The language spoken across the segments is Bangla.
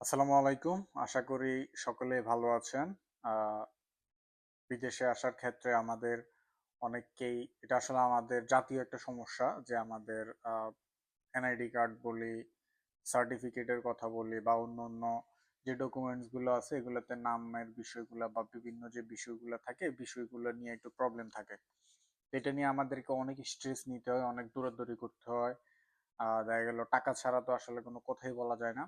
আসসালামু আলাইকুম। আশা করি সকলে ভালো আছেন। বিদেশে আসার ক্ষেত্রে আমাদের অনেককেই, এটা আসলে আমাদের জাতীয় একটা সমস্যা যে আমাদের এনআইডি কার্ড বলি সার্টিফিকেটের কথা বলি বা অন্য অন্য যে ডকুমেন্টসগুলো আছে, এগুলোতে নামের বিষয়গুলো বা বিভিন্ন যে বিষয়গুলো থাকে বিষয়গুলো নিয়ে একটু প্রবলেম থাকে। এটা নিয়ে আমাদেরকে অনেক স্ট্রেস নিতে হয়, অনেক দৌড়াদৌড়ি করতে হয়। দেখা গেল টাকা ছাড়া তো আসলে কোনো কথাই বলা যায় না।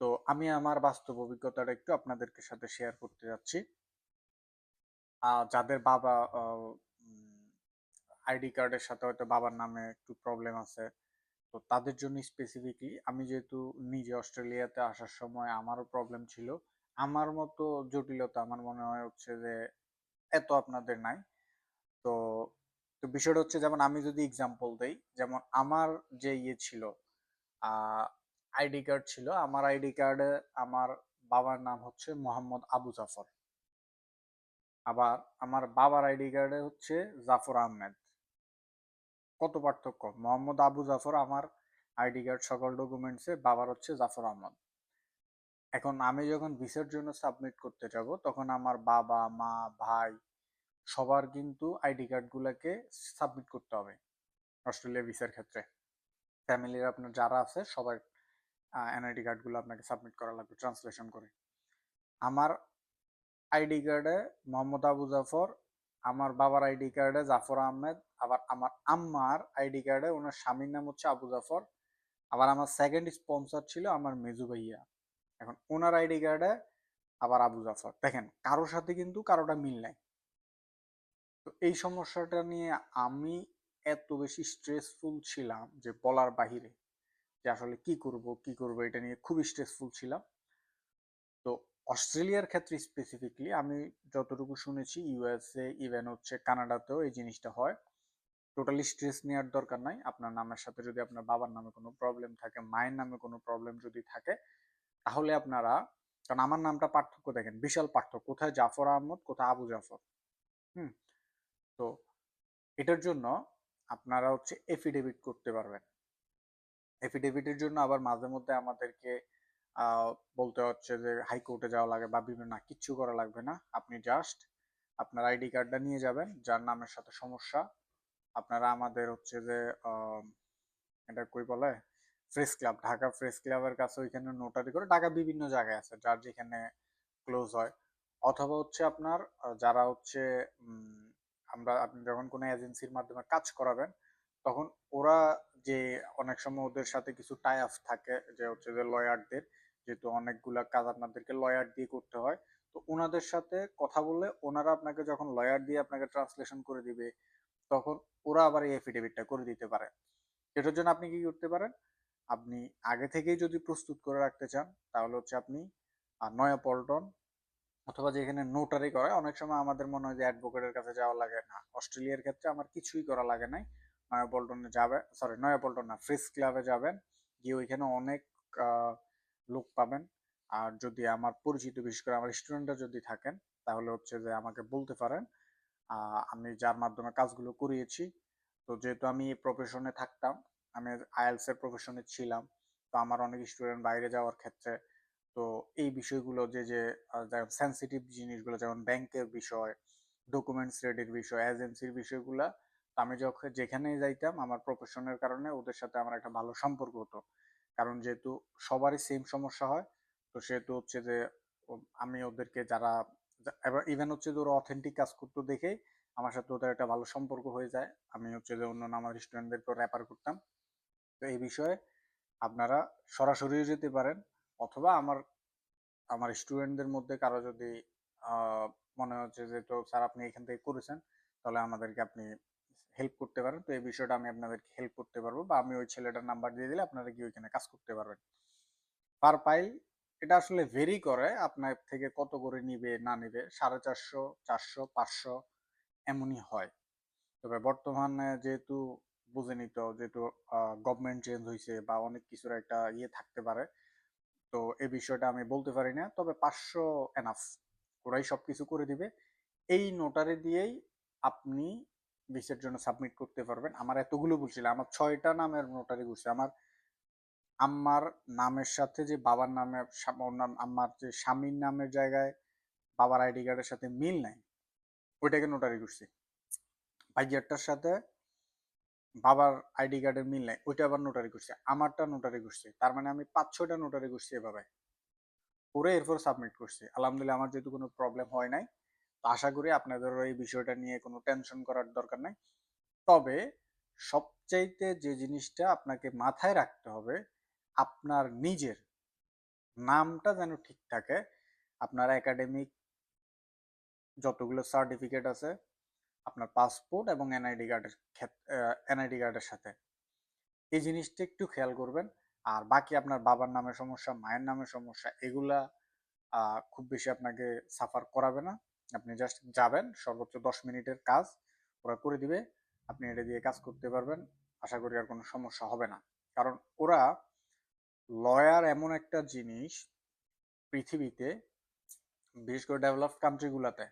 তো আমি আমার বাস্তব অভিজ্ঞতাটা একটু আপনাদেরকে সাথে শেয়ার করতে যাচ্ছি। যাদের বাবা আইডি কার্ডের সাথে হয়তো বাবার নামে একটু প্রবলেম আছে, তো তাদের জন্য স্পেসিফিকলি আমি যেহেতু নিজে অস্ট্রেলিয়াতে আসার সময় আমারও প্রবলেম ছিল, আমার মতো জটিলতা আমার মনে হয় হচ্ছে যে এত আপনাদের নাই। তো তো বিষয়টা হচ্ছে যেমন আমি যদি এক্সাম্পল দেই, যেমন আমার যে ইয়ে ছিল আইডি কার্ড ছিল। আমার আইডি কার্ডে আমার বাবার নাম হচ্ছে মোহাম্মদ আবু জাফর। আবার আমার বাবার আইডি কার্ডে হচ্ছে জাফর আহমেদ। কত পার্থক্য? মোহাম্মদ আবু জাফর আমার আইডি কার্ড সকল ডকুমেন্টসে বাবার হচ্ছে জাফর আহমদ। এখন আমি যখন ভিসার জন্য সাবমিট করতে যাব, তখন আমার বাবা, মা, ভাই সবার কিন্তু আইডি কার্ডগুলোকে সাবমিট করতে হবে। অস্ট্রেলিয়া ভিসার ক্ষেত্রে। ফ্যামিলির আপনার যারা আছে সবার এনআইডি কার্ডগুলো আপনাকে সাবমিট করা লাগবে ট্রান্সলেশন করে। আমার আইডি কার্ডে মোহাম্মদ আবু জাফর, আমার বাবার আইডি কার্ডে জাফর আহমেদ, আবার আমার আম্মার আইডি কার্ডে ওনার স্বামীর নাম হচ্ছে আবু জাফর, আবার আমার সেকেন্ড স্পন্সর ছিল আমার মেজু ভাইয়া। এখন ওনার আইডি কার্ডে আবার আবু জাফর। দেখেন কারোর সাথে কিন্তু কারোটা মিল নাই। তো এই সমস্যাটা নিয়ে আমি এত বেশি স্ট্রেসফুল ছিলাম যে বলার বাহিরে। যে আসলে কি করব কি করব এটা নিয়ে খুবই স্ট্রেসফুল ছিলাম। তো অস্ট্রেলিয়ার ক্ষেত্রে স্পেসিফিকলি আমি যতটুকু শুনেছি ইউএসএ ইভেন হচ্ছে কানাডাতেও এই জিনিসটা হয়। টোটালি স্ট্রেস নেওয়ার দরকার নাই। আপনার নামের সাথে যদি আপনার বাবার নামে কোনো প্রবলেম থাকে, মায়ের নামে কোনো প্রবলেম যদি থাকে, তাহলে আপনারা, কারণ আমার নামটা পার্থক্য দেখেন, বিশাল পার্থক্য। কোথায় জাফর আহমদ, কোথায় আবু জাফর। হুম? তো এটার জন্য আপনারা হচ্ছে এফিডেভিট করতে পারবেন। এফিডেভিটের জন্য আবার মাঝে মধ্যে আমাদেরকে বলতে হচ্ছে যে হাইকোর্টে যাওয়া লাগে বা বিভিন্ন, না, কিচ্ছু করা লাগবে না। আপনি জাস্ট আপনার আইডি কার্ডটা নিয়ে যাবেন, যার নামের সাথে সমস্যা। আপনারা আমাদের হচ্ছে যে এটা কই বলে? প্রেস ক্লাব ঢাকা প্রেস ক্লাবের কাছে ওইখানে নোটারি করে ঢাকা বিভিন্ন জায়গায় আছে, যার যেখানে ক্লোজ হয়। অথবা হচ্ছে আপনার যারা হচ্ছে আমরা, আপনি যখন কোনো এজেন্সির মাধ্যমে কাজ করাবেন, তখন ওরা যে অনেক সময় ওদের সাথে কিছু টাই আপ থাকে, যে হচ্ছে যে লয়ারদের যেহেতু অনেকগুলা কাজ আপনাদেরকে লয়ার দিয়ে করতে হয়। তো ওনাদের সাথে কথা বললে ওনারা আপনাকে যখন লয়ার দিয়ে আপনাকে ট্রান্সলেশন করে দিবে, তখন ওরা আবার এই এফিডেভিটটা করে দিতে পারে। এটার জন্য আপনি কি করতে পারেন? আপনি আগে থেকেই যদি প্রস্তুত করে রাখতে চান, তাহলে হচ্ছে আপনি নয়া পল্টন অথবা যেখানে নোটারি করে, অনেক সময় আমাদের মনে হয় যে অ্যাডভোকেটের কাছে যাওয়া লাগে না। অস্ট্রেলিয়ার ক্ষেত্রে আমার কিছুই করা লাগে নাই। নয়াপল্টনে যাবে সরি নয়া পল্টন না ফ্রিস ক্লাবে যাবেন। গিয়ে ওইখানে অনেক লোক পাবেন। আর যদি আমার পরিচিত, বিশেষ করে আমার স্টুডেন্টরা যদি থাকেন, তাহলে হচ্ছে যে আমাকে বলতে পারেন। আমি যার মাধ্যমে কাজগুলো করিয়েছি। তো যেহেতু আমি এই প্রফেশনে থাকতাম, আমি আইএলস এর প্রফেশনে ছিলাম, তো আমার অনেক স্টুডেন্ট বাইরে যাওয়ার ক্ষেত্রে, তো এই বিষয়গুলো যে যে সেন্সিটিভ জিনিসগুলো, যেমন ব্যাংকের বিষয় ডকুমেন্টস রেডির বিষয় এজেন্সির বিষয়গুলা আমি যখন যেখানেই যাইতাম, আমার প্রফেশনের কারণে ওদের সাথে আমার একটা ভালো সম্পর্ক হতো। কারণ যেহেতু সবারই সেম সমস্যা হয়, তো সেহেতু হচ্ছে যে আমি ওদেরকে যারা ইভেন হচ্ছে যে ওরা অথেন্টিক কাজ করতো দেখেই আমার সাথে ওদের একটা ভালো সম্পর্ক হয়ে যায়। আমি হচ্ছে যে অন্য আমার স্টুডেন্টদেরকে র্যাপার করতাম। তো এই বিষয়ে আপনারা সরাসরিও যেতে পারেন, অথবা আমার আমার স্টুডেন্টদের মধ্যে কারও যদি মনে হচ্ছে যে, তো স্যার আপনি এখান থেকে করেছেন, তাহলে আমাদেরকে আপনি হেল্প করতে পারেন তো এই বিষয়টা আমি আপনাদেরকে হেল্প করতে পারব বা আমি ওই ছেলেটার নাম্বার দিয়ে দিলে আপনারা কি ওইখানে কাজ করতে পারবেন। পার পাইল এটা আসলে ভেরি করে আপনার থেকে কত করে নিবে, না নিবে, সাড়ে চারশো চারশো, পাঁচশো এমনই হয়। তবে বর্তমানে যেহেতু বুঝে নিত যেহেতু গভর্নমেন্ট চেঞ্জ হয়েছে বা অনেক কিছুর একটা ইয়ে থাকতে পারে, তো এই বিষয়টা আমি বলতে পারি না। তবে পাঁচশো এনাফ ওরাই সব কিছু করে দিবে। এই নোটারি দিয়েই আপনি ভিসার জন্য সাবমিট করতে পারবেন। আমার এতগুলো বলছিল আমার ছয়টা নামের নোটারি ঘুরছে। আমার আম্মার নামের সাথে যে বাবার নামে আম্মার যে স্বামীর নামের জায়গায় বাবার আইডি কার্ডের সাথে মিল নাই, ওইটাকে নোটারি করছি ভাইয়ারটার সাথে বাবার আইডি কার্ডের মিল নাই, ওইটা আবার নোটারি করছি আমারটা নোটারি করছি তার মানে আমি পাঁচ, ছয়টা নোটারি করছি এভাবে। করে এরপর সাবমিট করছি। আলহামদুলিল্লাহ, আমার যেহেতু কোনো প্রবলেম হয় নাই। আশা করি আপনাদের এই বিষয়টা নিয়ে কোনো টেনশন করার দরকার নাই। তবে সবচাইতে যে জিনিসটা আপনাকে মাথায় রাখতে হবে, আপনার নিজের নামটা যেন ঠিক থাকে, আপনার একাডেমিক যতগুলো সার্টিফিকেট আছে, আপনার পাসপোর্ট এবং এনআইডি কার্ডের এনআইডি কার্ডের সাথে। এই জিনিসটা একটু খেয়াল করবেন। আর বাকি আপনার বাবার নামের সমস্যা, মায়ের নামের সমস্যা, এগুলা খুব বেশি আপনাকে সাফার করাবে না। আপনি জাস্ট যাবেন, সর্বোচ্চ দশ মিনিটের কাজ ওরা করে দিবে, আপনি এটা দিয়ে কাজ করতে পারবেন, আশা করি আর কোনো সমস্যা হবে না। কারণ ওরা লয়ার এমন একটা জিনিস পৃথিবীতে, বিশেষ করে ডেভেলপ কান্ট্রিগুলোতে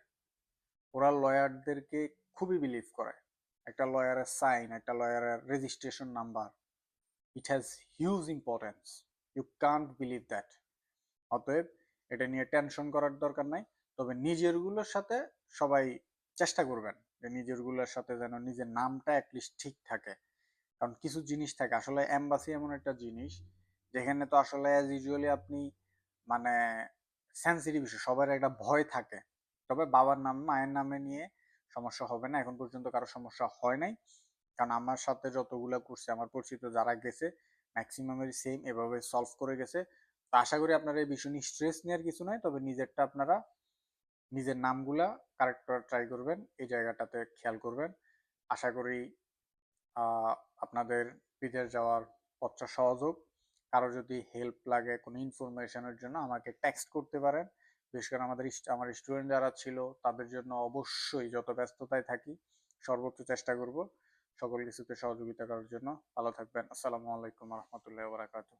ওরা লয়ারদেরকে খুবই বিলিভ করে। একটা লয়ারের সাইন একটা লয়ারের registration number it has huge importance you can't believe that অতএব এটা নিয়ে টেনশন করার দরকার নাই। তবে নিজেরগুলোর সাথে সবাই চেষ্টা করবেন যে নিজেরগুলোর সাথে যেন নিজের নামটা অ্যাটলিস্ট ঠিক থাকে। কারণ কিছু জিনিস থাকে, আসলে এম্বাসি এমন একটা জিনিস যেখানে তো আসলে অ্যাজ ইউজুয়ালি আপনি মানে সেন্সিটিভ ইস্যু সবার একটা ভয় থাকে। তবে বাবার নাম, মায়ের নামে নিয়ে সমস্যা হবে না, এখন পর্যন্ত কারও সমস্যা হয় নাই। কারণ আমার সাথে যতগুলো করছে আমার পরিচিত যারা গেছে ম্যাক্সিমামের সেম এভাবে সলভ করে গেছে। তো আশা করি আপনারা এই বিষয় নিয়ে স্ট্রেস নেওয়ার কিছু নাই, তবে নিজেরটা আপনারা নিজের নামগুলা কারেক্ট করার ট্রাই করবেন, এই জায়গাটাতে খেয়াল করবেন। আশা করি আপনাদের বিদেশ যাওয়ার পথটা সহজ হোক। কারও যদি হেল্প লাগে, কোনো ইনফরমেশনের জন্য আমাকে টেক্সট করতে পারেন। বিশেষ করে আমাদের আমার স্টুডেন্ট যারা ছিল, তাদের জন্য অবশ্যই যত ব্যস্ততায় থাকি, সর্বোচ্চ চেষ্টা করব সকল কিছুতে সহযোগিতা করার জন্য। ভালো থাকবেন। আসসালামু আলাইকুম রহমতুল্লাহ বারাকাতু